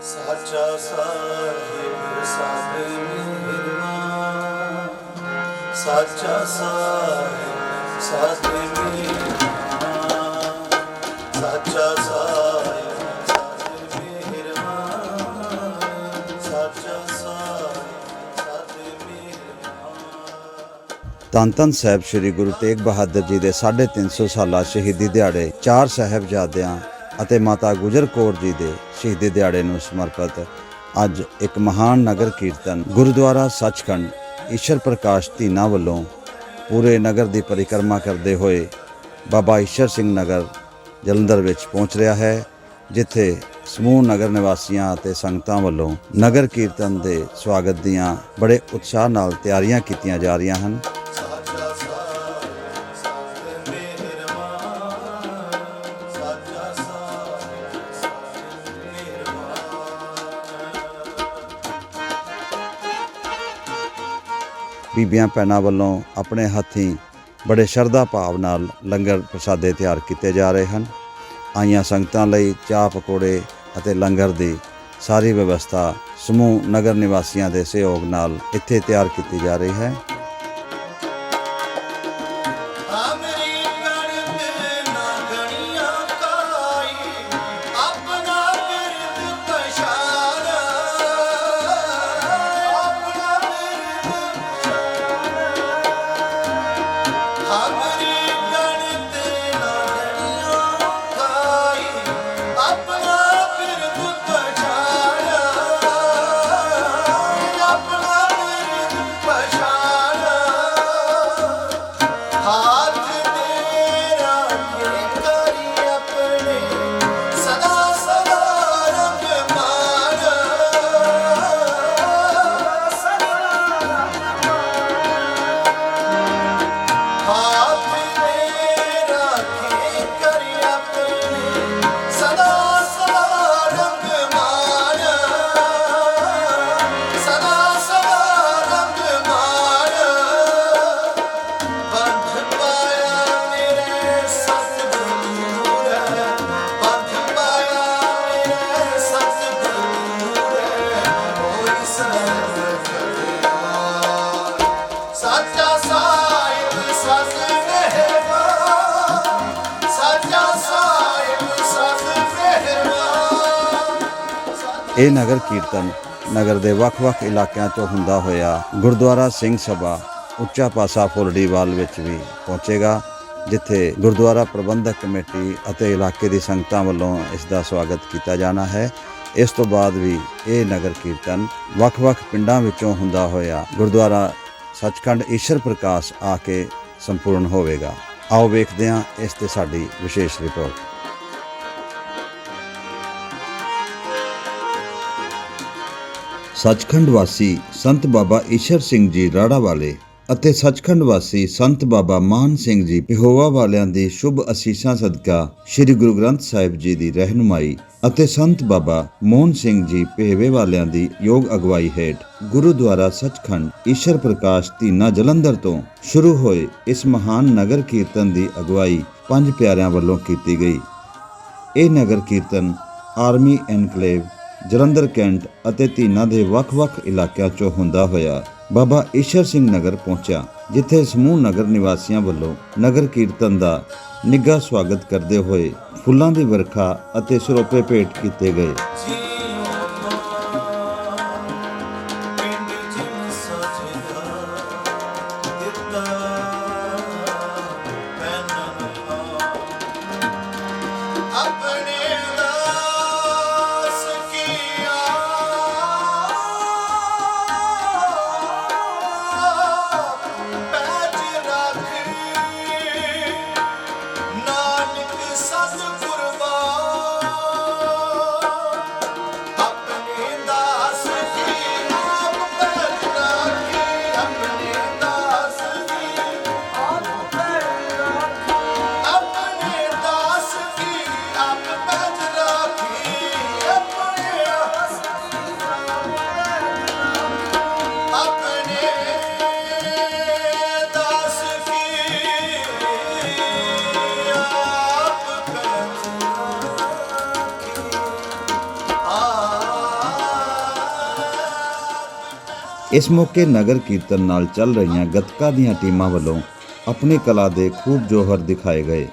ਸਾਚਾ ਸਾਹਿਬ ਸਤ ਮਿਹਰਬਾਨ ਸਾਚਾ ਸਾਹਿਬ ਸਤ ਮਿਹਰਬਾਨ ਸਾਚਾ ਸਾਹਿਬ ਸਤ ਮਿਹਰਬਾਨ ਸਾਚਾ ਸਾਹਿਬ ਸਤ ਮਿਹਰਬਾਨ ਧੰਨ ਧੰਨ ਸਾਹਿਬ ਸ੍ਰੀ ਗੁਰੂ ਤੇਗ ਬਹਾਦਰ ਜੀ ਦੇ 350 ਸਾਲਾ ਸ਼ਹੀਦੀ ਦਿਹਾੜੇ ਚਾਰ ਸਾਹਿਬਜ਼ਾਦਿਆਂ ਅਤੇ ਮਾਤਾ ਗੁਜਰ ਕੌਰ ਜੀ ਦੇ ਸ਼ਹੀਦੀ ਦਿਹਾੜੇ ਨੂੰ ਸਮਰਪਿਤ ਅੱਜ ਇੱਕ ਮਹਾਨ ਨਗਰ ਕੀਰਤਨ ਗੁਰਦੁਆਰਾ ਸੱਚਖੰਡ ਈਸ਼ਰ ਪ੍ਰਕਾਸ਼ ਧੀਨਾ ਵੱਲੋਂ ਪੂਰੇ ਨਗਰ ਦੀ ਪਰਿਕਰਮਾ ਕਰਦੇ ਹੋਏ ਬਾਬਾ ਈਸ਼ਰ ਸਿੰਘ ਨਗਰ ਜਲੰਧਰ ਵਿੱਚ ਪਹੁੰਚ ਰਿਹਾ ਹੈ, ਜਿੱਥੇ ਸਮੂਹ ਨਗਰ ਨਿਵਾਸੀਆਂ ਅਤੇ ਸੰਗਤਾਂ ਵੱਲੋਂ ਨਗਰ ਕੀਰਤਨ ਦੇ ਸਵਾਗਤ ਦੀਆਂ ਬੜੇ ਉਤਸ਼ਾਹ ਨਾਲ ਤਿਆਰੀਆਂ ਕੀਤੀਆਂ ਜਾ ਰਹੀਆਂ ਹਨ। ਬੀਬੀਆਂ ਭੈਣਾਂ ਵੱਲੋਂ ਆਪਣੇ ਹੱਥੀਂ ਬੜੇ ਸ਼ਰਧਾ ਭਾਵ ਨਾਲ ਲੰਗਰ ਪ੍ਰਸਾਦੇ ਤਿਆਰ ਕੀਤੇ ਜਾ ਰਹੇ ਹਨ। ਆਈਆਂ ਸੰਗਤਾਂ ਲਈ ਚਾਹ ਪਕੌੜੇ ਅਤੇ ਲੰਗਰ ਦੀ ਸਾਰੀ ਵਿਵਸਥਾ ਸਮੂਹ ਨਗਰ ਨਿਵਾਸੀਆਂ ਦੇ ਸਹਿਯੋਗ ਨਾਲ ਇੱਥੇ ਤਿਆਰ ਕੀਤੀ ਜਾ ਰਹੀ ਹੈ। ਇਹ ਨਗਰ ਕੀਰਤਨ ਨਗਰ ਦੇ ਵੱਖ-ਵੱਖ ਇਲਾਕਿਆਂ ਤੋਂ ਹੁੰਦਾ ਹੋਇਆ ਗੁਰਦੁਆਰਾ ਸਿੰਘ ਸਭਾ ਉੱਚਾ ਪਾਸਾ ਫੁੱਲੜੀਵਾਲ ਵਿੱਚ ਵੀ ਪਹੁੰਚੇਗਾ, ਜਿੱਥੇ ਗੁਰਦੁਆਰਾ ਪ੍ਰਬੰਧਕ ਕਮੇਟੀ ਅਤੇ ਇਲਾਕੇ ਦੀ ਸੰਗਤਾਂ ਵੱਲੋਂ ਇਸ ਦਾ ਸਵਾਗਤ ਕੀਤਾ ਜਾਣਾ ਹੈ। ਇਸ ਤੋਂ ਬਾਅਦ ਵੀ ਇਹ ਨਗਰ ਕੀਰਤਨ ਵੱਖ-ਵੱਖ ਪਿੰਡਾਂ ਵਿੱਚੋਂ ਹੁੰਦਾ ਹੋਇਆ ਗੁਰਦੁਆਰਾ ਸੱਚਖੰਡ ਈਸ਼ਰ ਪ੍ਰਕਾਸ਼ ਆ ਕੇ ਸੰਪੂਰਨ ਹੋਵੇਗਾ। ਆਓ ਵੇਖਦੇ ਹਾਂ ਇਸ ਤੇ ਸਾਡੀ ਵਿਸ਼ੇਸ਼ ਰਿਪੋਰਟ। ਸੱਚਖੰਡ ਵਾਸੀ ਸੰਤ ਬਾਬਾ ਈਸ਼ਰ ਸਿੰਘ ਜੀ ਰਾੜਾ ਵਾਲੇ ਅਤੇ ਸੱਚਖੰਡ ਵਾਸੀ ਸੰਤ ਬਾਬਾ ਮਾਨ ਸਿੰਘ ਜੀ ਪਿਹੋਵਾ ਵਾਲਿਆਂ ਦੀ ਸ਼ੁਭ ਅਸੀਸਾਂ ਸਦਕਾ ਸ੍ਰੀ ਗੁਰੂ ਗ੍ਰੰਥ ਸਾਹਿਬ ਜੀ ਦੀ ਰਹਿਨੁਮਾਈ ਅਤੇ ਸੰਤ ਬਾਬਾ ਮੋਹਨ ਸਿੰਘ ਜੀ ਪਹਿਵੇ ਵਾਲਿਆਂ ਦੀ ਯੋਗ ਅਗਵਾਈ ਹੇਠ ਗੁਰੂਦੁਆਰਾ ਸੱਚਖੰਡ ਈਸ਼ਰ ਪ੍ਰਕਾਸ਼ ਧੀਨਾ ਜਲੰਧਰ ਤੋਂ ਸ਼ੁਰੂ ਹੋਏ ਇਸ ਮਹਾਨ ਨਗਰ ਕੀਰਤਨ ਦੀ ਅਗਵਾਈ ਪੰਜ ਪਿਆਰਿਆਂ ਵੱਲੋਂ ਕੀਤੀ ਗਈ। ਇਹ ਨਗਰ ਕੀਰਤਨ ਆਰਮੀ ਐਨਕਲੇਵ ਜਲੰਧਰ ਕੈਂਟ ਅਤੇ ਧੀਨਾ ਦੇ ਵੱਖ-ਵੱਖ ਇਲਾਕਿਆਂ ਚੋਂ ਹੁੰਦਾ ਹੋਇਆ ਬਾਬਾ ਈਸ਼ਰ ਸਿੰਘ ਨਗਰ ਪਹੁੰਚਿਆ, ਜਿੱਥੇ ਸਮੂਹ ਨਗਰ ਨਿਵਾਸੀਆਂ ਵੱਲੋਂ ਨਗਰ ਕੀਰਤਨ ਦਾ ਨਿੱਘਾ ਸਵਾਗਤ ਕਰਦੇ ਹੋਏ ਫੁੱਲਾਂ ਦੀ ਵਰਖਾ ਅਤੇ ਸਰੋਪੇ ਭੇਟ ਕੀਤੇ ਗਏ। ਇਸ ਮੌਕੇ ਨਗਰ ਕੀਰਤਨ ਨਾਲ ਚੱਲ ਰਹੀਆਂ ਗੱਤਕਾ ਦੀਆਂ ਟੀਮਾਂ ਵੱਲੋਂ ਆਪਣੀ ਕਲਾ ਦੇ ਖੂਬ ਜੋਹਰ ਦਿਖਾਏ ਗਏ।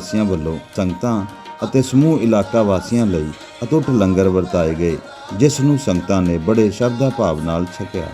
ਵਾਸੀਆਂ ਵੱਲੋਂ ਸੰਗਤਾਂ ਅਤੇ ਸਮੂਹ ਇਲਾਕਾ ਵਾਸੀਆਂ ਲਈ ਅਟੁੱਟ ਲੰਗਰ ਵਰਤਾਏ ਗਏ, ਜਿਸ ਨੂੰ ਸੰਗਤਾਂ ਨੇ ਬੜੇ ਸ਼ਰਧਾ ਭਾਵ ਨਾਲ ਛਕਿਆ।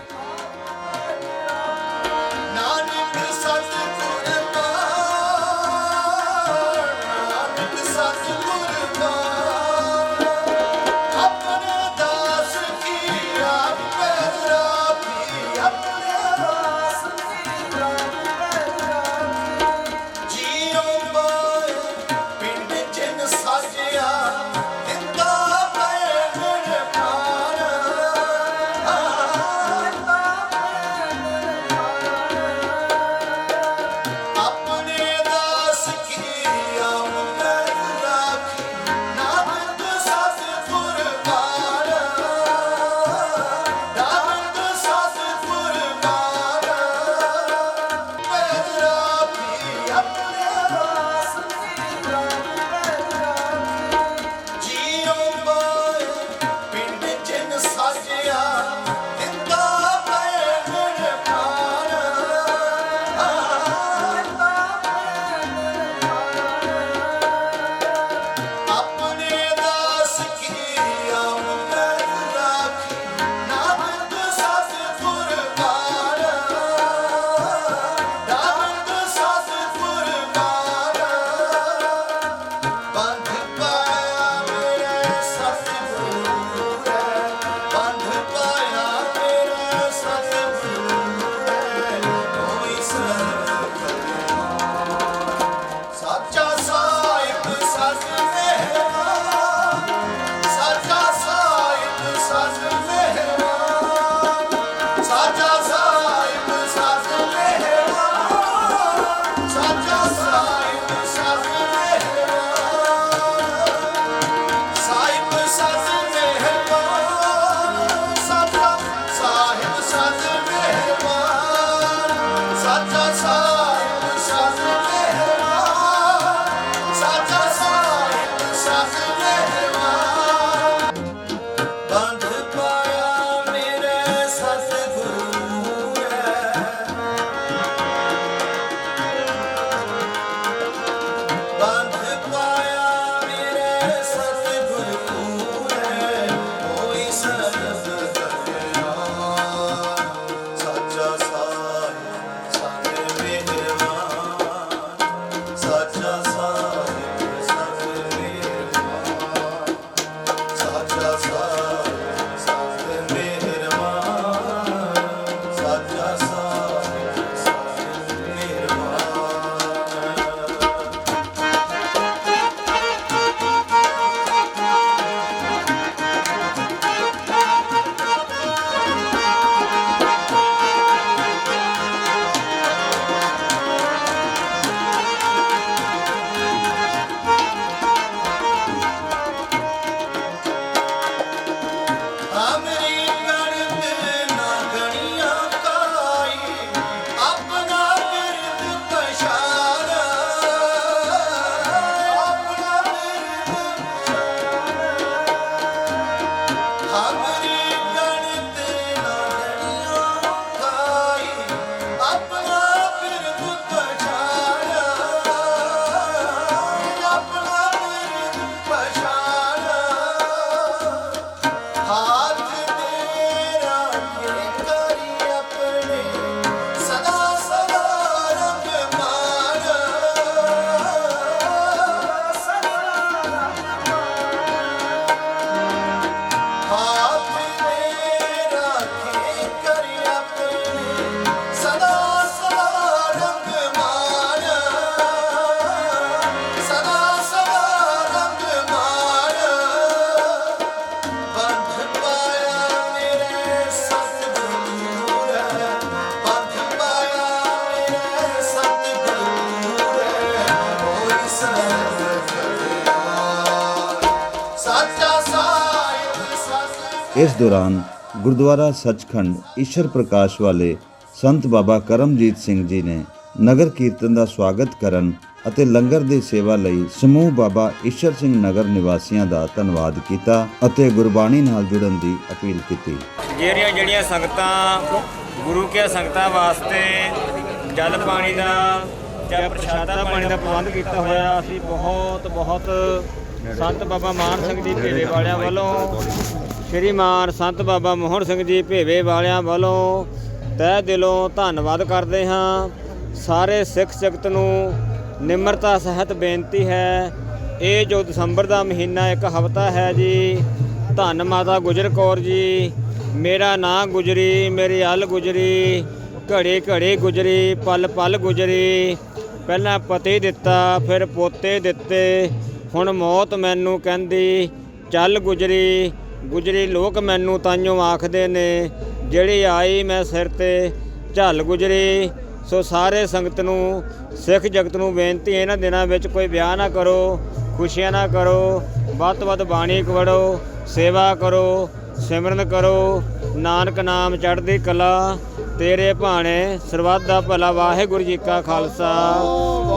ਇਸ ਦੌਰਾਨ ਗੁਰਦੁਆਰਾ ਸੱਚਖੰਡ ਈਸ਼ਰ ਪ੍ਰਕਾਸ਼ ਵਾਲੇ ਸੰਤ ਬਾਬਾ ਕਰਮਜੀਤ ਸਿੰਘ ਜੀ ਨੇ ਨਗਰ ਕੀਰਤਨ ਦਾ ਸਵਾਗਤ ਕਰਨ ਅਤੇ ਲੰਗਰ ਦੀ ਸੇਵਾ ਲਈ ਸਮੂਹ ਬਾਬਾ ਈਸ਼ਰ ਸਿੰਘ ਨਗਰ ਨਿਵਾਸੀਆਂ ਦਾ ਧੰਨਵਾਦ ਕੀਤਾ ਅਤੇ ਗੁਰਬਾਣੀ ਨਾਲ ਜੁੜਨ ਦੀ ਅਪੀਲ ਕੀਤੀ। ਜਿਹੜੀਆਂ ਜਿਹੜੀਆਂ ਸੰਗਤਾਂ, ਗੁਰੂ ਕੇ ਸੰਗਤਾਂ ਵਾਸਤੇ ਜਲ ਪਾਣੀ ਦਾ ਜਾਂ ਪ੍ਰਸ਼ਾਦਾ ਪਾਣੀ ਦਾ ਪ੍ਰਬੰਧ ਕੀਤਾ ਹੋਇਆ, ਅਸੀਂ ਬਹੁਤ ਬਹੁਤ ਸੰਤ ਬਾਬਾ ਮਾਨ ਸਿੰਘ ਜੀ ਭੇਵੇ ਵਾਲਿਆਂ ਵੱਲੋਂ ਸ਼੍ਰੀਮਾਨ ਸੰਤ ਬਾਬਾ ਮੋਹਨ ਸਿੰਘ ਜੀ ਭੇਵੇ ਵਾਲਿਆਂ ਵੱਲੋਂ ਤਹਿ ਦਿਲੋਂ ਧੰਨਵਾਦ ਕਰਦੇ ਹਾਂ। ਸਾਰੇ ਸਿੱਖ ਜਗਤ ਨੂੰ ਨਿਮਰਤਾ ਸਹਿਤ ਬੇਨਤੀ ਹੈ। ਇਹ ਜੋ ਦਸੰਬਰ ਦਾ ਮਹੀਨਾ ਇੱਕ ਹਫ਼ਤਾ ਹੈ ਜੀ, ਧੰਨ ਮਾਤਾ ਗੁਜਰ ਕੌਰ ਜੀ। ਮੇਰਾ ਨਾਂ ਗੁਜਰੀ, ਮੇਰੀ ਅਲ ਗੁਜਰੀ, ਘੜੇ ਘੜੇ ਗੁਜਰੀ, ਪਲ ਪਲ ਗੁਜਰੀ। ਪਹਿਲਾਂ ਪਤੀ ਦਿੱਤਾ, ਫਿਰ ਪੋਤੇ ਦਿੱਤੇ। ਹੁਣ ਮੌਤ ਮੈਨੂੰ ਕਹਿੰਦੀ, ਚੱਲ ਗੁਜਰੀ। ਗੁਜਰੀ ਲੋਕ ਮੈਨੂੰ ਤਾਈਓ ਆਖਦੇ ਨੇ, ਜਿਹੜੀ ਆਈ ਮੈਂ ਸਿਰ ਤੇ ਝੱਲ ਗੁਜਰੀ, ਸੋ ਸਾਰੇ ਸੰਗਤ ਨੂੰ, ਸਿੱਖ ਜਗਤ ਨੂੰ ਬੇਨਤੀ ਇਹਨਾਂ ਦਿਨਾਂ ਵਿੱਚ ਕੋਈ ਵਿਆਹ ਨਾ ਕਰੋ, ਖੁਸ਼ੀਆਂ ਨਾ ਕਰੋ, ਵੱਧ ਤੋਂ ਵੱਧ ਬਾਣੀ ਕਵੜੋ, ਸੇਵਾ ਕਰੋ, ਸਿਮਰਨ ਕਰੋ, ਨਾਨਕ ਨਾਮ ਚੜ੍ਹਦੀ ਕਲਾ ਤੇਰੇ ਭਾਣੇ ਸਰਬੱਤ ਦਾ ਭਲਾ ਵਾਹਿਗੁਰੂ ਜੀ ਕਾ ਖਾਲਸਾ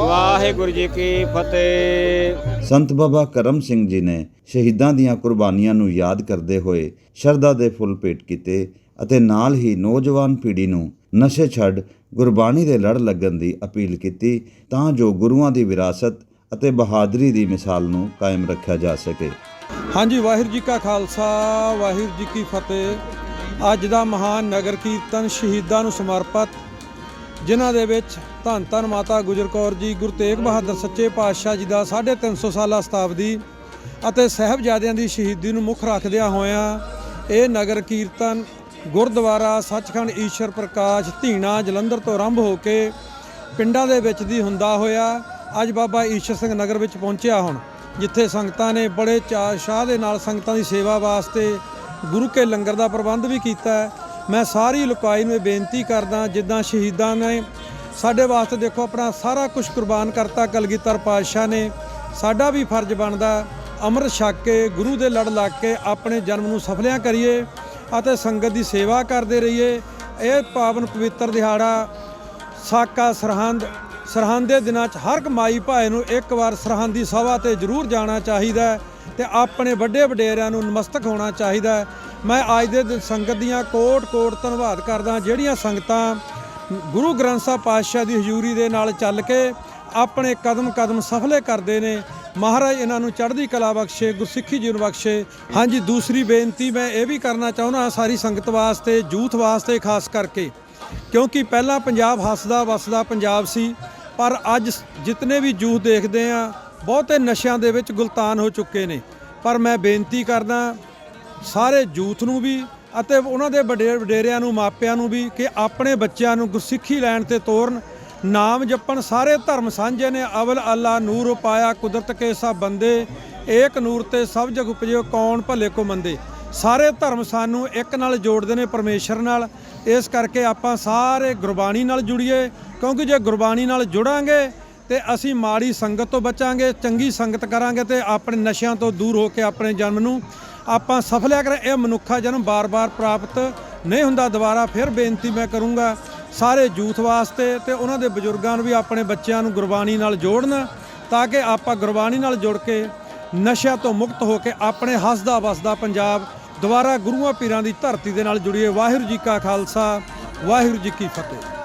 ਵਾਹਿਗੁਰੂ ਜੀ ਕੀ ਫਤਿਹ। ਸੰਤ ਬਾਬਾ ਕਰਮ ਸਿੰਘ ਜੀ ਨੇ ਸ਼ਹੀਦਾਂ ਦੀਆਂ ਕੁਰਬਾਨੀਆਂ ਨੂੰ ਯਾਦ ਕਰਦੇ ਹੋਏ ਸ਼ਰਧਾ ਦੇ ਫੁੱਲ ਭੇਟ ਕੀਤੇ ਅਤੇ ਨਾਲ ਹੀ ਨੌਜਵਾਨ ਪੀੜ੍ਹੀ ਨੂੰ ਨਸ਼ੇ ਛੱਡ ਗੁਰਬਾਣੀ ਦੇ ਲੜ ਲੱਗਣ ਦੀ ਅਪੀਲ ਕੀਤੀ ਤਾਂ ਜੋ ਗੁਰੂਆਂ ਦੀ ਵਿਰਾਸਤ ਅਤੇ ਬਹਾਦਰੀ ਦੀ ਮਿਸਾਲ ਨੂੰ ਕਾਇਮ ਰੱਖਿਆ ਜਾ ਸਕੇ। ਹਾਂਜੀ ਵਾਹਿਗੁਰੂ ਜੀ ਕਾ ਖਾਲਸਾ ਵਾਹਿਗੁਰੂ ਜੀ ਕੀ ਫਤਿਹ। ਅੱਜ ਦਾ ਮਹਾਨ ਨਗਰ ਕੀਰਤਨ ਸ਼ਹੀਦਾਂ ਨੂੰ ਸਮਰਪਿਤ, ਜਿਨ੍ਹਾਂ ਦੇ ਵਿੱਚ ਧੰਨ ਧੰਨ ਮਾਤਾ ਗੁਜਰ ਕੌਰ ਜੀ, ਗੁਰੂ ਤੇਗ ਬਹਾਦਰ ਸੱਚੇ ਪਾਤਸ਼ਾਹ ਜੀ ਦਾ 350 ਸਾਲਾ ਸ਼ਤਾਬਦੀ ਅਤੇ ਸਹਿਬਜ਼ਾਦਿਆਂ ਦੀ ਸ਼ਹੀਦੀ ਨੂੰ ਮੁੱਖ ਰੱਖਦਿਆਂ ਹੋਇਆਂ ਇਹ ਨਗਰ ਕੀਰਤਨ ਗੁਰਦੁਆਰਾ ਸੱਚਖੰਡ ਈਸ਼ਰ ਪ੍ਰਕਾਸ਼ ਧੀਣਾ ਜਲੰਧਰ ਤੋਂ ਆਰੰਭ ਹੋ ਕੇ ਪਿੰਡਾਂ ਦੇ ਵਿੱਚ ਦੀ ਹੁੰਦਾ ਹੋਇਆ, ਅੱਜ ਬਾਬਾ ਈਸ਼ਰ ਸਿੰਘ ਨਗਰ ਵਿੱਚ ਪਹੁੰਚਿਆ ਹੁਣ, ਜਿੱਥੇ ਸੰਗਤਾਂ ਨੇ ਬੜੇ ਚਾਅ ਸ਼ਾਹ ਦੇ ਨਾਲ ਸੰਗਤਾਂ ਦੀ ਸੇਵਾ ਵਾਸਤੇ ਗੁਰੂ ਕੇ ਲੰਗਰ ਦਾ ਪ੍ਰਬੰਧ ਵੀ ਕੀਤਾ ਹੈ। ਮੈਂ ਸਾਰੀ ਲੋਕਾਈ ਨੂੰ ਇਹ ਬੇਨਤੀ ਕਰਦਾ ਜਿੱਦਾਂ ਸ਼ਹੀਦਾਂ ਨੇ, ਸਾਡੇ ਵਾਸਤੇ ਦੇਖੋ ਆਪਣਾ ਸਾਰਾ ਕੁਝ ਕੁਰਬਾਨ ਕਰਤਾ, ਕਲਗੀਧਰ ਪਾਤਸ਼ਾਹ ਨੇ। ਸਾਡਾ ਵੀ ਫਰਜ਼ ਬਣਦਾ ਅੰਮ੍ਰਿਤ ਛਕ ਕੇ, ਗੁਰੂ ਦੇ ਲੜ ਲੱਗ ਕੇ ਆਪਣੇ ਜਨਮ ਨੂੰ ਸਫਲਿਆਂ ਕਰੀਏ ਅਤੇ ਸੰਗਤ ਦੀ ਸੇਵਾ ਕਰਦੇ ਰਹੀਏ। ਇਹ ਪਾਵਨ ਪਵਿੱਤਰ ਦਿਹਾੜਾ, ਸਾਕਾ ਸਰਹੰਦ ਸਰਹੰਦ ਦੇ ਦਿਨਾਂ 'ਚ ਹਰ ਇੱਕ ਮਾਈ ਭਾਏ ਨੂੰ ਇੱਕ ਵਾਰ ਸਰਹੰਦ ਦੀ ਸਭਾ ਤੇ ਜ਼ਰੂਰ ਜਾਣਾ ਚਾਹੀਦਾ ਹੈ। ਤੇ ਆਪਣੇ ਵੱਡੇ ਵਡੇਰਿਆਂ ਨੂੰ ਨਮਸਤਕ ਹੋਣਾ ਚਾਹੀਦਾ ਹੈ। ਮੈਂ ਅੱਜ ਦੇ ਦਿਨ ਸੰਗਤ ਦੀਆਂ ਕੋਟ ਕੋਟ ਧੰਨਵਾਦ ਕਰਦਾ ਜਿਹੜੀਆਂ ਸੰਗਤਾਂ ਗੁਰੂ ਗ੍ਰੰਥ ਸਾਹਿਬ ਪਾਤਸ਼ਾਹ ਦੀ ਹਜ਼ੂਰੀ ਦੇ ਨਾਲ ਚੱਲ ਕੇ ਆਪਣੇ ਕਦਮ ਕਦਮ ਸਫਲੇ ਕਰਦੇ ਨੇ, ਮਹਾਰਾਜ ਇਹਨਾਂ ਨੂੰ ਚੜ੍ਹਦੀ ਕਲਾ ਬਖਸ਼ੇ, ਗੁਰਸਿੱਖੀ ਜੀ ਨੂੰ ਬਖਸ਼ੇ। ਹਾਂਜੀ, ਦੂਸਰੀ ਬੇਨਤੀ ਮੈਂ ਇਹ ਵੀ ਕਰਨਾ ਚਾਹੁੰਦਾ ਸਾਰੀ ਸੰਗਤ ਵਾਸਤੇ ਜੂਥ ਵਾਸਤੇ ਖਾਸ ਕਰਕੇ। ਕਿਉਂਕਿ ਪਹਿਲਾਂ ਪੰਜਾਬ ਹੱਸਦਾ ਵਸਦਾ ਪੰਜਾਬ ਸੀ, ਪਰ ਅੱਜ ਜਿਤਨੇ ਵੀ ਜੂਥ ਦੇਖਦੇ ਆ ਬਹੁਤੇ ਨਸ਼ਿਆਂ ਦੇ ਵਿੱਚ ਗੁਲਤਾਨ ਹੋ ਚੁੱਕੇ ਨੇ। ਪਰ ਮੈਂ ਬੇਨਤੀ ਕਰਦਾ, ਸਾਰੇ ਯੂਥ ਨੂੰ ਵੀ ਅਤੇ ਉਹਨਾਂ ਦੇ ਵਡੇ ਵਡੇਰਿਆਂ ਨੂੰ, ਮਾਪਿਆਂ ਨੂੰ ਵੀ ਕਿ ਆਪਣੇ ਬੱਚਿਆਂ ਨੂੰ ਗੁਰਸਿੱਖੀ ਲੈਣ ਤੇ ਤੋਰਨ। ਨਾਮ ਜਪਣ ਸਾਰੇ ਧਰਮ ਸਾਂਝੇ ਨੇ। ਅਵਲ ਅੱਲਾ ਨੂਰ ਉਪਾਇਆ ਕੁਦਰਤ ਕੇ ਸਭ ਬੰਦੇ। ਏਕ ਨੂਰ ਤੇ ਸਭ ਜਗ ਉਪਜਿਓ ਕੌਣ ਭਲੇ ਕੋ ਮੰਦੇ। ਸਾਰੇ ਧਰਮ ਸਾਨੂੰ ਇੱਕ ਨਾਲ ਜੋੜਦੇ ਨੇ ਪਰਮੇਸ਼ਰ ਨਾਲ। ਇਸ ਕਰਕੇ ਆਪਾਂ ਸਾਰੇ ਗੁਰਬਾਣੀ ਨਾਲ ਜੁੜੀਏ। ਕਿਉਂਕਿ ਜੇ ਗੁਰਬਾਣੀ ਨਾਲ ਜੁੜਾਂਗੇ ਤੇ ਅਸੀਂ ਮਾੜੀ ਸੰਗਤ ਤੋਂ ਬਚਾਂਗੇ, ਚੰਗੀ ਸੰਗਤ ਕਰਾਂਗੇ ਤੇ ਆਪਣੇ ਨਸ਼ਿਆਂ ਤੋਂ ਦੂਰ ਹੋ ਕੇ ਆਪਣੇ ਜਨਮ ਨੂੰ ਆਪਾਂ ਸਫਲਿਆ ਕਰ ਇਹ ਮਨੁੱਖਾ ਜਨਮ ਬਾਰ-ਬਾਰ ਪ੍ਰਾਪਤ ਨਹੀਂ ਹੁੰਦਾ। ਦੁਬਾਰਾ ਫਿਰ ਬੇਨਤੀ ਮੈਂ ਕਰੂੰਗਾ ਸਾਰੇ ਯੂਥ ਵਾਸਤੇ ਤੇ ਉਹਨਾਂ ਦੇ ਬਜ਼ੁਰਗਾਂ ਨੂੰ ਵੀ ਆਪਣੇ ਬੱਚਿਆਂ ਨੂੰ ਗੁਰਬਾਣੀ ਨਾਲ ਜੋੜਨ ਤਾਂ ਕਿ ਆਪਾਂ ਗੁਰਬਾਣੀ ਨਾਲ ਜੁੜ ਕੇ ਨਸ਼ਿਆਂ ਤੋਂ ਮੁਕਤ ਹੋ ਕੇ ਆਪਣੇ ਹੱਸਦਾ ਵਸਦਾ ਪੰਜਾਬ ਦੁਬਾਰਾ ਗੁਰੂਆਂ ਪੀਰਾਂ ਦੀ ਧਰਤੀ ਦੇ ਨਾਲ ਜੁੜੀਏ। ਵਾਹਿਗੁਰੂ ਜੀ ਕਾ ਖਾਲਸਾ, ਵਾਹਿਗੁਰੂ ਜੀ ਕੀ ਫਤਿਹ।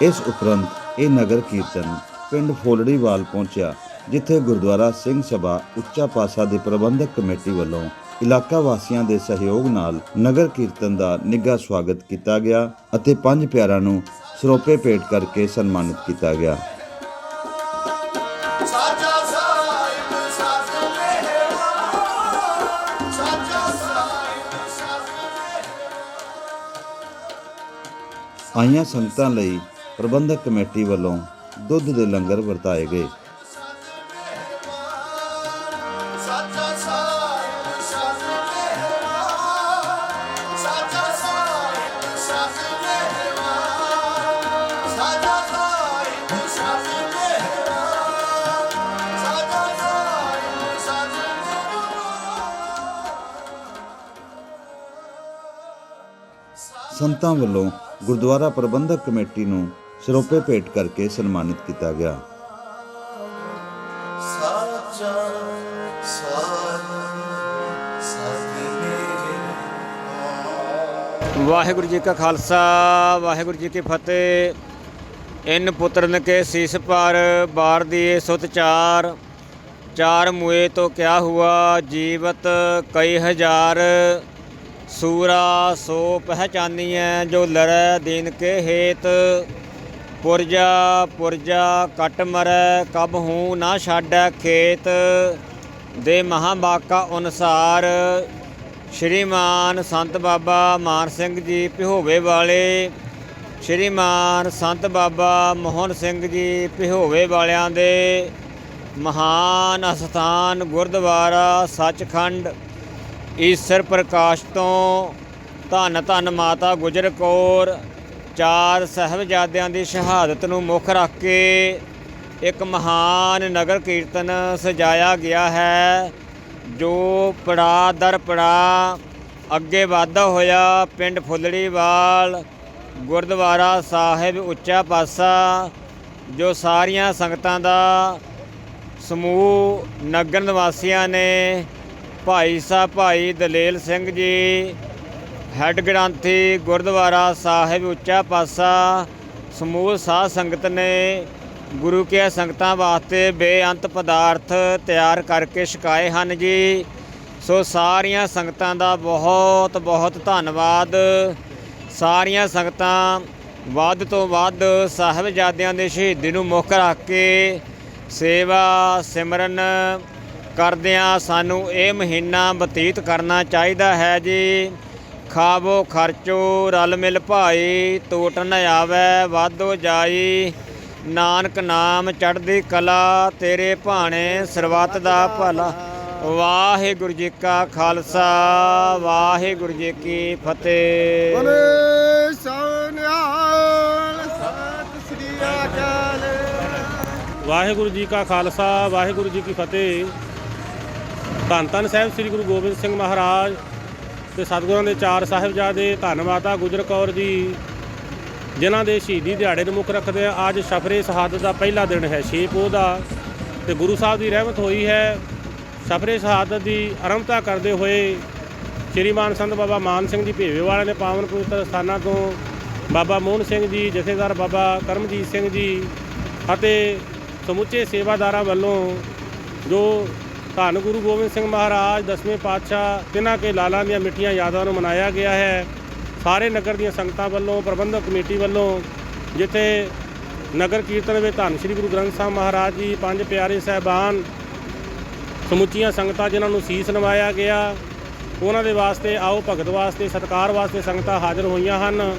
ਇਸ ਉਪਰੰਤ ਇਹ ਨਗਰ ਕੀਰਤਨ ਪਿੰਡ ਫੋਲੜੀਵਾਲ ਪਹੁੰਚਿਆ ਜਿੱਥੇ ਗੁਰਦੁਆਰਾ ਸਿੰਘ ਸਭਾ ਉੱਚਾ ਪਾਸਾ ਦੀ ਪ੍ਰਬੰਧਕ ਕਮੇਟੀ ਵੱਲੋਂ ਇਲਾਕਾ ਵਾਸੀਆਂ ਦੇ ਸਹਿਯੋਗ ਨਾਲ ਨਗਰ ਕੀਰਤਨ ਦਾ ਨਿੱਘਾ ਸਵਾਗਤ ਕੀਤਾ ਗਿਆ ਅਤੇ ਪੰਜ ਪਿਆਰਾਂ ਨੂੰ ਸਰੋਪੇ ਭੇਟ ਕਰਕੇ ਸਨਮਾਨਿਤ ਕੀਤਾ ਗਿਆ। ਆਈਆਂ ਸੰਗਤਾਂ ਲਈ ਪ੍ਰਬੰਧਕ ਕਮੇਟੀ ਵੱਲੋਂ ਦੁੱਧ ਦੇ ਲੰਗਰ ਵਰਤਾਏ ਗਏ। ਸੰਤਾਂ ਵੱਲੋਂ ਗੁਰਦੁਆਰਾ ਪ੍ਰਬੰਧਕ ਕਮੇਟੀ ਨੂੰ ਸਰੋਪੇ ਭੇਟ ਕਰਕੇ ਸਨਮਾਨਿਤ ਕੀਤਾ ਗਿਆ। ਵਾਹਿਗੁਰੂ ਜੀ ਕਾ ਖਾਲਸਾ ਵਾਹਿਗੁਰੂ ਜੀ ਕੀ ਫਤਿਹ। ਇਨ ਪੁੱਤਰਨ ਕੇ ਸੀਸ ਪਰ ਬਾਰ ਦੀਏ ਸੁਤ ਚਾਰ। ਚਾਰ ਮੁਏ ਤੋਂ ਕਿਆ ਹੁਆ ਜੀਵਤ ਕਈ ਹਜ਼ਾਰ। ਸੂਰਾ ਸੋ ਪਹਿਚਾਨੀਐ ਜੋ ਲੜੈ ਦੀਨ ਕੇ ਹੇਤ। ਪੁਰਜਾ ਪੁਰਜਾ ਕਟ ਮਰੈ, ਕਬ ਹੂੰ ਨਾ ਛਾਡੈ ਖੇਤ। ਦੇ ਮਹਾਬਾਕਾ ਅਨੁਸਾਰ ਸ਼੍ਰੀਮਾਨ ਸੰਤ ਬਾਬਾ ਮਾਨ ਸਿੰਘ ਜੀ ਪਿਹੋਵੇ ਵਾਲੇ। ਸ਼੍ਰੀਮਾਨ ਸੰਤ ਬਾਬਾ ਮੋਹਨ ਸਿੰਘ ਜੀ ਪਿਹੋਵੇ ਵਾਲਿਆਂ ਦੇ ਮਹਾਨ ਅਸਥਾਨ ਗੁਰਦੁਆਰਾ ਸੱਚਖੰਡ। ਈਸਰ ਪ੍ਰਕਾਸ਼ ਤੋਂ ਧੰਨ ਧੰਨ ਮਾਤਾ ਗੁਜਰ ਕੌਰ ਚਾਰ ਸਾਹਿਬਜ਼ਾਦਿਆਂ ਦੀ ਸ਼ਹਾਦਤ ਨੂੰ ਮੁੱਖ ਰੱਖ ਕੇ ਇੱਕ ਮਹਾਨ ਨਗਰ ਕੀਰਤਨ ਸਜਾਇਆ ਗਿਆ ਹੈ, ਜੋ ਪੜਾ ਦਰ ਪੜਾ ਅੱਗੇ ਵਧਦਾ ਹੋਇਆ ਪਿੰਡ ਫੁੱਲੜੀਵਾਲ, ਗੁਰਦੁਆਰਾ ਸਾਹਿਬ ਉੱਚਾ ਪਾਸਾ, ਜੋ ਸਾਰੀਆਂ ਸੰਗਤਾਂ ਦਾ ਸਮੂਹ ਨਗਰ ਨਿਵਾਸੀਆਂ ਨੇ ਭਾਈ ਸਾਹਿਬ ਭਾਈ ਦਲੇਲ ਸਿੰਘ ਜੀ ਹੈੱਡ ਗ੍ਰੰਥੀ ਗੁਰਦੁਆਰਾ ਸਾਹਿਬ ਉੱਚਾ ਪਾਸਾ ਸਮੂਹ ਸਾਧ ਸੰਗਤ ਨੇ ਗੁਰੂ ਕੇ ਸੰਗਤਾਂ ਵਾਸਤੇ ਬੇਅੰਤ ਪਦਾਰਥ ਤਿਆਰ ਕਰਕੇ ਛਕਾਏ ਹਨ ਜੀ। ਸੋ ਸਾਰੀਆਂ ਸੰਗਤਾਂ ਦਾ ਬਹੁਤ ਬਹੁਤ ਧੰਨਵਾਦ। ਸਾਰੀਆਂ ਸੰਗਤਾਂ ਵੱਧ ਤੋਂ ਵੱਧ ਸਾਹਿਬਜ਼ਾਦਿਆਂ ਦੇ ਸ਼ਹੀਦੀ ਨੂੰ ਮੁੱਖ ਰੱਖ ਕੇ ਸੇਵਾ ਸਿਮਰਨ ਕਰਦਿਆਂ ਸਾਨੂੰ ਇਹ ਮਹੀਨਾ ਬਤੀਤ ਕਰਨਾ ਚਾਹੀਦਾ ਹੈ ਜੀ। ਖਾਵੋ ਖਰਚੋ ਰਲ ਮਿਲ ਭਾਈ ਟੋਟ ਨ ਆਵੈ ਵਾਧੋ ਜਾਈ। ਨਾਨਕ ਨਾਮ ਚੜ੍ਹਦੀ ਕਲਾ ਤੇਰੇ ਭਾਣੇ ਸਰਬੱਤ ਦਾ ਭਲਾ। ਵਾਹਿਗੁਰੂ ਜੀ ਕਾ ਖਾਲਸਾ ਵਾਹਿਗੁਰੂ ਜੀ ਕੀ ਫਤਿਹ। ਬੋਲੇ ਸੋਨਿਆਲ ਸਤਿ ਸ੍ਰੀ ਅਕਾਲ। ਵਾਹਿਗੁਰੂ ਜੀ ਕਾ ਖਾਲਸਾ ਵਾਹਿਗੁਰੂ ਜੀ ਕੀ ਫਤਿਹ। ਧੰਨ ਧੰਨ ਸਾਹਿਬ ਸ੍ਰੀ ਗੁਰੂ ਗੋਬਿੰਦ ਸਿੰਘ ਮਹਾਰਾਜ ਤੇ ਸਤਿਗੁਰਾਂ ਦੇ ਚਾਰ ਸਾਹਿਬਜ਼ਾਦੇ ਧੰਨ ਮਾਤਾ ਗੁਜਰ ਕੌਰ ਜੀ, ਜਿਨ੍ਹਾਂ ਦੇ ਸ਼ਹੀਦੀ ਦਿਹਾੜੇ ਨੂੰ ਮੁੱਖ ਰੱਖਦੇ ਆ। ਅੱਜ ਸਫਰੇ ਸ਼ਹਾਦਤ ਦਾ ਪਹਿਲਾ ਦਿਨ ਹੈ ਛੇ ਪੋਹ ਦਾ ਤੇ ਗੁਰੂ ਸਾਹਿਬ ਦੀ ਰਹਿਮਤ ਹੋਈ ਹੈ। ਸਫਰੇ ਸ਼ਹਾਦਤ ਦੀ ਆਰੰਭਤਾ ਕਰਦੇ ਹੋਏ ਸ਼੍ਰੀ ਮਾਨ ਸੰਤ ਬਾਬਾ ਮਾਨ ਸਿੰਘ ਜੀ ਭੇਵੇ ਵਾਲਿਆਂ ਨੇ ਪਾਵਨ ਪਵਿੱਤਰ ਸਥਾਨਾਂ ਤੋਂ ਬਾਬਾ ਮੋਹਨ ਸਿੰਘ ਜੀ, ਜਥੇਦਾਰ ਬਾਬਾ ਕਰਮਜੀਤ ਸਿੰਘ ਜੀ ਅਤੇ ਸਮੁੱਚੇ ਸੇਵਾਦਾਰਾਂ ਵੱਲੋਂ ਜੋ ਧੰਨ ਗੁਰੂ ਗੋਬਿੰਦ ਸਿੰਘ ਮਹਾਰਾਜ, ਦਸਵੇਂ ਪਾਤਸ਼ਾਹ ਤਿਨਾਂ ਕੇ ਲਾਲਾਂ ਦੀਆਂ ਮਿੱਠੀਆਂ ਯਾਦਾਂ ਨੂੰ ਮਨਾਇਆ ਗਿਆ ਹੈ। ਸਾਰੇ ਨਗਰ ਦੀਆਂ ਸੰਗਤਾਂ ਵੱਲੋਂ, ਪ੍ਰਬੰਧਕ ਕਮੇਟੀ ਵੱਲੋਂ, ਜਿੱਥੇ ਨਗਰ ਕੀਰਤਨ ਵਿੱਚ ਧੰਨ ਸ੍ਰੀ ਗੁਰੂ ਗ੍ਰੰਥ ਸਾਹਿਬ ਮਹਾਰਾਜ ਜੀ, ਪੰਜ ਪਿਆਰੇ ਸਹਿਬਾਨ, ਸਮੁੱਚੀਆਂ ਸੰਗਤਾਂ ਜਿਨ੍ਹਾਂ ਨੂੰ ਸੀਸ ਨਵਾਇਆ ਗਿਆ, ਉਹਨਾਂ ਦੇ ਵਾਸਤੇ ਆਓ, ਭਗਤ ਵਾਸਤੇ, ਸਤਕਾਰ ਵਾਸਤੇ ਸੰਗਤਾਂ ਹਾਜ਼ਰ ਹੋਈਆਂ ਹਨ।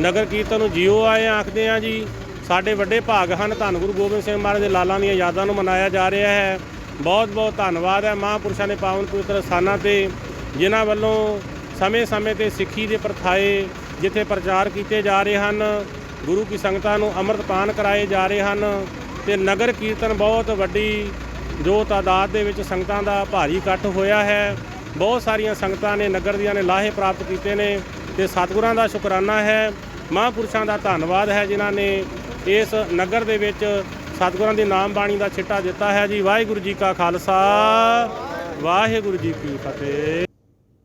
ਨਗਰ ਕੀਰਤਨ ਨੂੰ ਜਿਉ ਆਏ ਆਖਦੇ ਆ ਜੀ। ਸਾਡੇ ਵੱਡੇ ਭਾਗ ਹਨ। ਧੰਨ ਗੁਰੂ ਗੋਬਿੰਦ ਸਿੰਘ ਮਹਾਰਾਜ ਦੇ ਲਾਲਾਂ ਦੀਆਂ ਯਾਦਾਂ ਨੂੰ ਮਨਾਇਆ ਜਾ ਰਿਹਾ ਹੈ। ਬਹੁਤ ਬਹੁਤ ਧੰਨਵਾਦ ਹੈ ਮਹਾਂਪੁਰਸ਼ਾਂ ਦੇ ਪਾਵਨ ਪਵਿੱਤਰ ਸਥਾਨਾਂ ਤੇ, ਜਿਨ੍ਹਾਂ ਵੱਲੋਂ ਸਮੇਂ-ਸਮੇਂ ਤੇ ਸਿੱਖੀ ਦੇ ਪ੍ਰਥਾਏ ਜਿੱਥੇ ਪ੍ਰਚਾਰ ਕੀਤੇ ਜਾ ਰਹੇ ਹਨ, ਗੁਰੂ ਕੀ ਸੰਗਤਾਂ ਨੂੰ ਅੰਮ੍ਰਿਤਪਾਨ ਕਰਾਏ ਜਾ ਰਹੇ ਹਨ ਤੇ ਨਗਰ ਕੀਰਤਨ ਬਹੁਤ ਵੱਡੀ ਜੋ ਤਾਦਾਦ ਦੇ ਵਿੱਚ ਸੰਗਤਾਂ ਦਾ ਭਾਰੀ ਇਕੱਠ ਹੋਇਆ ਹੈ। ਬਹੁਤ ਸਾਰੀਆਂ ਸੰਗਤਾਂ ਨੇ ਨਗਰ ਦੀਆਂ ਨੇ ਲਾਹੇ ਪ੍ਰਾਪਤ ਕੀਤੇ ਨੇ ਤੇ ਸਤਿਗੁਰਾਂ ਦਾ ਸ਼ੁਕਰਾਨਾ ਹੈ। ਮਹਾਂਪੁਰਸ਼ਾਂ ਦਾ ਧੰਨਵਾਦ ਹੈ ਜਿਨ੍ਹਾਂ ਨੇ ਇਸ ਨਗਰ ਦੇ ਵਿੱਚ ਸਤਿਗੁਰਾਂ ਦੀ ਨਾਮ ਬਾਣੀ ਦਾ ਛਿੱਟਾ ਦਿੱਤਾ ਹੈ ਜੀ। ਵਾਹਿਗੁਰੂ ਜੀ ਕਾ ਖਾਲਸਾ। ਵਾਹਿਗੁਰੂ ਜੀ ਕੀ ਫਤਿਹ।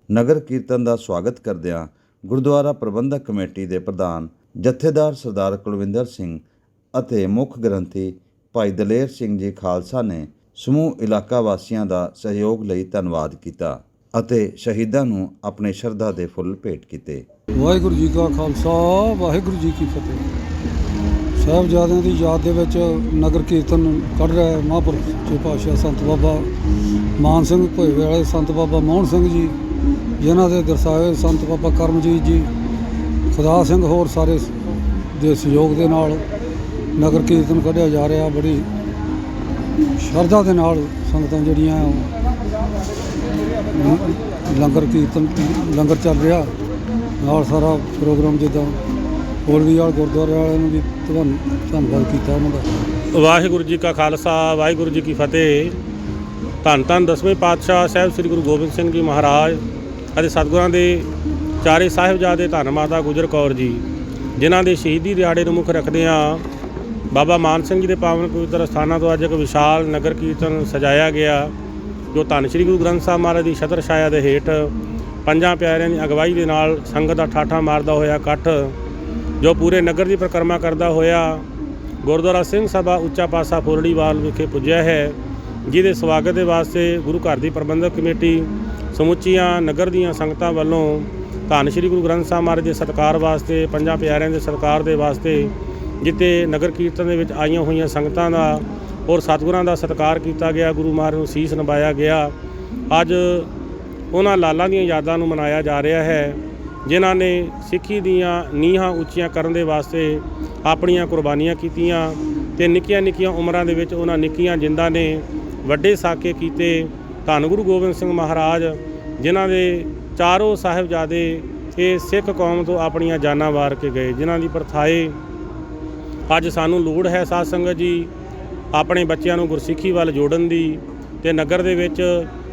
ਨਗਰ ਕੀਰਤਨ ਦਾ ਸਵਾਗਤ ਕਰਦਿਆਂ ਗੁਰਦੁਆਰਾ ਪ੍ਰਬੰਧਕ ਕਮੇਟੀ ਦੇ ਪ੍ਰਧਾਨ ਜਥੇਦਾਰ ਸਰਦਾਰ ਕੁਲਵਿੰਦਰ ਸਿੰਘ ਅਤੇ ਮੁੱਖ ਗ੍ਰੰਥੀ ਭਾਈ ਦਲੇਰ ਸਿੰਘ ਜੀ ਖਾਲਸਾ ਨੇ ਸਮੂਹ ਇਲਾਕਾ ਵਾਸੀਆਂ ਦਾ ਸਹਿਯੋਗ ਲਈ ਧੰਨਵਾਦ ਕੀਤਾ ਅਤੇ ਸ਼ਹੀਦਾਂ ਨੂੰ ਆਪਣੇ ਸ਼ਰਧਾ ਦੇ ਫੁੱਲ ਭੇਟ ਕੀਤੇ। ਵਾਹਿਗੁਰੂ ਜੀ ਕਾ ਖਾਲਸਾ ਵਾਹਿਗੁਰੂ ਜੀ ਕੀ ਫਤਿਹ। ਸਾਹਿਬਜ਼ਾਦਿਆਂ ਦੀ ਯਾਦ ਦੇ ਵਿੱਚ ਨਗਰ ਕੀਰਤਨ ਕੱਢ ਰਿਹਾ ਹੈ ਮਹਾਂਪੁਰਖ ਸੱਚੇ ਪਾਤਸ਼ਾਹ ਸੰਤ ਬਾਬਾ ਮਾਨ ਸਿੰਘ ਭੋਏ ਵਾਲੇ ਸੰਤ ਬਾਬਾ ਮੋਹਨ ਸਿੰਘ ਜੀ, ਜਿਨ੍ਹਾਂ ਦੇ ਦਰਸਾਏ ਸੰਤ ਬਾਬਾ ਕਰਮਜੀਤ ਜੀ, ਖੁਦਾ ਸਿੰਘ ਹੋਰ ਸਾਰੇ ਦੇ ਸਹਿਯੋਗ ਦੇ ਨਾਲ ਨਗਰ ਕੀਰਤਨ ਕੱਢਿਆ ਜਾ ਰਿਹਾ, ਬੜੀ ਸ਼ਰਧਾ ਦੇ ਨਾਲ ਸੰਗਤਾਂ ਜਿਹੜੀਆਂ ਲੰਗਰ ਕੀਰਤਨ, ਲੰਗਰ ਚੱਲ ਰਿਹਾ, ਨਾਲ ਸਾਰਾ ਪ੍ਰੋਗਰਾਮ ਜਿੱਦਾਂ ਹੋਰ ਵਾਲ ਗੁਰਦੁਆਰੇ ਵਾਲਿਆਂ ਨੂੰ ਵੀ ਧੰਨ, ਧੰਨਵਾਦ ਕੀਤਾ ਉਹਨਾਂ ਦਾ। ਵਾਹਿਗੁਰੂ ਜੀ ਕਾ ਖਾਲਸਾ, ਵਾਹਿਗੁਰੂ ਜੀ ਕੀ ਫਤਿਹ। ਧੰਨ ਧੰਨ ਦਸਵੇਂ ਪਾਤਸ਼ਾਹ ਸਾਹਿਬ ਸ੍ਰੀ ਗੁਰੂ ਗੋਬਿੰਦ ਸਿੰਘ ਜੀ ਮਹਾਰਾਜ ਅਤੇ ਸਤਿਗੁਰਾਂ ਦੇ ਚਾਰੇ ਸਾਹਿਬਜ਼ਾਦੇ ਧੰਨ ਮਾਤਾ ਗੁਜਰ ਕੌਰ ਜੀ, ਜਿਨ੍ਹਾਂ ਦੇ ਸ਼ਹੀਦੀ ਦਿਹਾੜੇ ਨੂੰ ਮੁੱਖ ਰੱਖਦਿਆਂ ਬਾਬਾ ਮਾਨ ਸਿੰਘ ਜੀ ਦੇ ਪਾਵਨ ਪਵਿੱਤਰ ਸਥਾਨਾਂ ਤੋਂ ਅੱਜ ਇੱਕ ਵਿਸ਼ਾਲ ਨਗਰ ਕੀਰਤਨ ਸਜਾਇਆ ਗਿਆ, ਜੋ ਧੰਨ ਸ੍ਰੀ ਗੁਰੂ ਗ੍ਰੰਥ ਸਾਹਿਬ ਮਹਾਰਾਜ ਦੀ ਛਤਰ ਛਾਇਆ ਦੇ ਹੇਠ ਪੰਜਾਂ ਪਿਆਰਿਆਂ ਦੀ ਅਗਵਾਈ ਦੇ ਨਾਲ ਸੰਗਤ ਦਾ ਠਾਠਾ ਮਾਰਦਾ ਹੋਇਆ ਇਕੱਠ ਜੋ ਪੂਰੇ ਨਗਰ ਦੀ ਪਰਿਕਰਮਾ ਕਰਦਾ ਹੋਇਆ ਗੁਰਦੁਆਰਾ ਸਿੰਘ ਸਭਾ ਉੱਚਾ ਪਾਸਾ ਫੁਰੜੀਵਾਲ ਵਿਖੇ ਪੁੱਜਿਆ ਹੈ, ਜਿਹਦੇ ਸਵਾਗਤ ਦੇ ਵਾਸਤੇ ਗੁਰੂ ਘਰ ਦੀ ਪ੍ਰਬੰਧਕ ਕਮੇਟੀ, ਸਮੁੱਚੀਆਂ ਨਗਰ ਦੀਆਂ ਸੰਗਤਾਂ ਵੱਲੋਂ ਧੰਨ ਸ੍ਰੀ ਗੁਰੂ ਗ੍ਰੰਥ ਸਾਹਿਬ ਮਹਾਰਾਜ ਦੇ ਸਤਿਕਾਰ ਵਾਸਤੇ, ਪੰਜਾਂ ਪਿਆਰਿਆਂ ਦੇ ਸਤਿਕਾਰ ਦੇ ਵਾਸਤੇ ਜਿੱਤੇ ਨਗਰ ਕੀਰਤਨ ਦੇ ਵਿੱਚ ਆਈਆਂ ਹੋਈਆਂ ਸੰਗਤਾਂ ਦਾ ਔਰ ਸਤਿਗੁਰਾਂ ਦਾ ਸਤਿਕਾਰ ਕੀਤਾ ਗਿਆ, ਗੁਰੂ ਮਹਾਰਾਜ ਨੂੰ ਸੀਸ ਨਿਭਾਇਆ ਗਿਆ। ਅੱਜ ਉਹਨਾਂ ਲਾਲਾਂ ਦੀਆਂ ਯਾਦਾਂ ਨੂੰ ਮਨਾਇਆ ਜਾ ਰਿਹਾ ਹੈ। ਜਿਨ੍ਹਾਂ ਨੇ ਸਿੱਖੀ ਦੀਆਂ ਨੀਹਾਂ ਉੱਚੀਆਂ ਕਰਨ ਦੇ ਵਾਸਤੇ ਆਪਣੀਆਂ ਕੁਰਬਾਨੀਆਂ ਕੀਤੀਆਂ ਤੇ ਨਿੱਕੀਆਂ ਨਿੱਕੀਆਂ ਉਮਰਾਂ ਦੇ ਵਿੱਚ ਉਹਨਾਂ ਨਿੱਕੀਆਂ ਜਿੰਦਾਂ ਨੇ ਵੱਡੇ ਸਾਕੇ ਕੀਤੇ ਧੰਨ ਗੁਰੂ ਗੋਬਿੰਦ ਸਿੰਘ ਮਹਾਰਾਜ, ਜਿਨ੍ਹਾਂ ਦੇ ਚਾਰੋਂ ਸਾਹਿਬਜ਼ਾਦੇ ਇਹ ਸਿੱਖ ਕੌਮ ਤੋਂ ਆਪਣੀਆਂ ਜਾਨਾਂ ਵਾਰ ਕੇ ਗਏ, ਜਿਨ੍ਹਾਂ ਦੀ ਪਰਥਾਏ ਅੱਜ ਸਾਨੂੰ ਲੋੜ ਹੈ ਸਾਧ ਸੰਗਤ ਜੀ, ਆਪਣੇ ਬੱਚਿਆਂ ਨੂੰ ਗੁਰਸਿੱਖੀ ਵੱਲ ਜੋੜਨ ਦੀ ਤੇ ਨਗਰ ਦੇ ਵਿੱਚ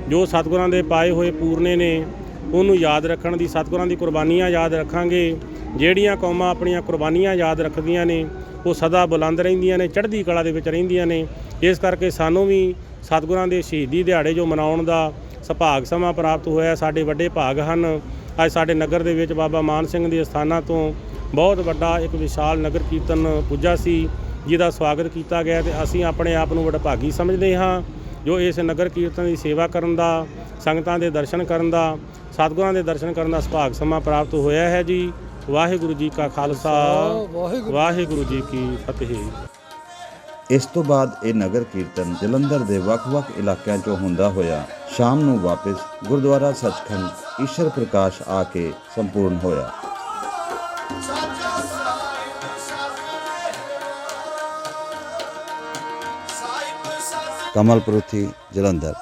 ਜੋ ਸਤਿਗੁਰਾਂ ਦੇ ਪਾਏ ਹੋਏ ਪੂਰਨੇ ਨੇ ਉਹਨੂੰ ਯਾਦ ਰੱਖਣ ਦੀ, ਸਤਿਗੁਰਾਂ ਦੀ ਕੁਰਬਾਨੀਆਂ ਯਾਦ ਰੱਖਾਂਗੇ। ਜਿਹੜੀਆਂ ਕੌਮਾਂ ਆਪਣੀਆਂ ਕੁਰਬਾਨੀਆਂ ਯਾਦ ਰੱਖਦੀਆਂ ਨੇ, ਉਹ ਸਦਾ ਬੁਲੰਦ ਰਹਿੰਦੀਆਂ ਨੇ, ਚੜ੍ਹਦੀ ਕਲਾ ਦੇ ਵਿੱਚ ਰਹਿੰਦੀਆਂ ਨੇ। ਇਸ ਕਰਕੇ ਸਾਨੂੰ ਵੀ ਸਤਿਗੁਰਾਂ ਦੇ ਸ਼ਹੀਦੀ ਦਿਹਾੜੇ ਜੋ ਮਨਾਉਣ ਦਾ ਸੁਭਾਗ ਸਮਾਂ ਪ੍ਰਾਪਤ ਹੋਇਆ, ਸਾਡੇ ਵੱਡੇ ਭਾਗ ਹਨ। ਅੱਜ ਸਾਡੇ ਨਗਰ ਦੇ ਵਿੱਚ ਬਾਬਾ ਮਾਨ ਸਿੰਘ ਦੇ ਅਸਥਾਨਾਂ ਤੋਂ ਬਹੁਤ ਵੱਡਾ ਇੱਕ ਵਿਸ਼ਾਲ ਨਗਰ ਕੀਰਤਨ ਪੁੱਜਾ ਸੀ, ਜਿਹਦਾ ਸਵਾਗਤ ਕੀਤਾ ਗਿਆ ਤੇ ਅਸੀਂ ਆਪਣੇ ਆਪ ਨੂੰ ਵਡਭਾਗੀ ਸਮਝਦੇ ਹਾਂ, ਜੋ ਇਸ ਨਗਰ ਕੀਰਤਨ ਦੀ ਸੇਵਾ ਕਰਨ ਦਾ, ਸੰਗਤਾਂ ਦੇ ਦਰਸ਼ਨ ਕਰਨ ਦਾ ਸਤਿਗੁਰਾਂ ਦੇ ਦਰਸ਼ਨ ਕਰਨ ਦਾ ਸੁਭਾਗ ਸਮਾਂ ਪ੍ਰਾਪਤ ਹੋਇਆ ਹੈ ਜੀ। ਵਾਹਿਗੁਰੂ ਜੀ ਕਾ ਖਾਲਸਾ। ਵਾਹਿਗੁਰੂ। ਜੀ ਕੀ ਫਤਿਹ। ਇਸ ਤੋਂ ਬਾਅਦ ਇਹ ਨਗਰ ਕੀਰਤਨ ਜਲੰਧਰ ਦੇ ਵੱਖ-ਵੱਖ ਇਲਾਕਿਆਂ 'ਚੋਂ ਹੁੰਦਾ ਹੋਇਆ ਸ਼ਾਮ ਨੂੰ ਵਾਪਸ ਗੁਰਦੁਆਰਾ ਸੱਚਖੰਡ ਈਸ਼ਰ ਪ੍ਰਕਾਸ਼ ਆ ਕੇ ਸੰਪੂਰਨ ਹੋਇਆ। ਕਮਲ ਪਰੁਥੀ ਜਲੰਧਰ।